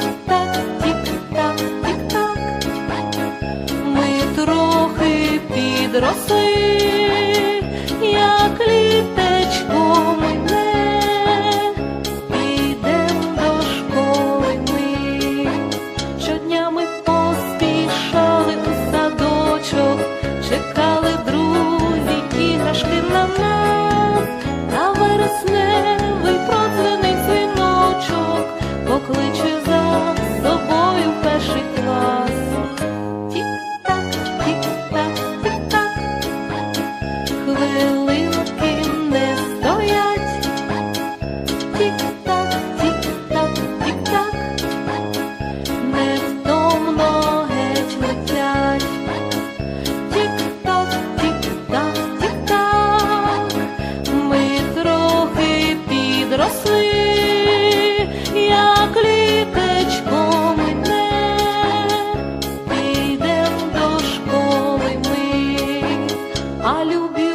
тік-так, тік-так, так, ми трохи підросли, як літечко мине, підем до школи ми, поспішали у садочок, чекали. росли, як літечко мине, йдем до школи ми, а любі.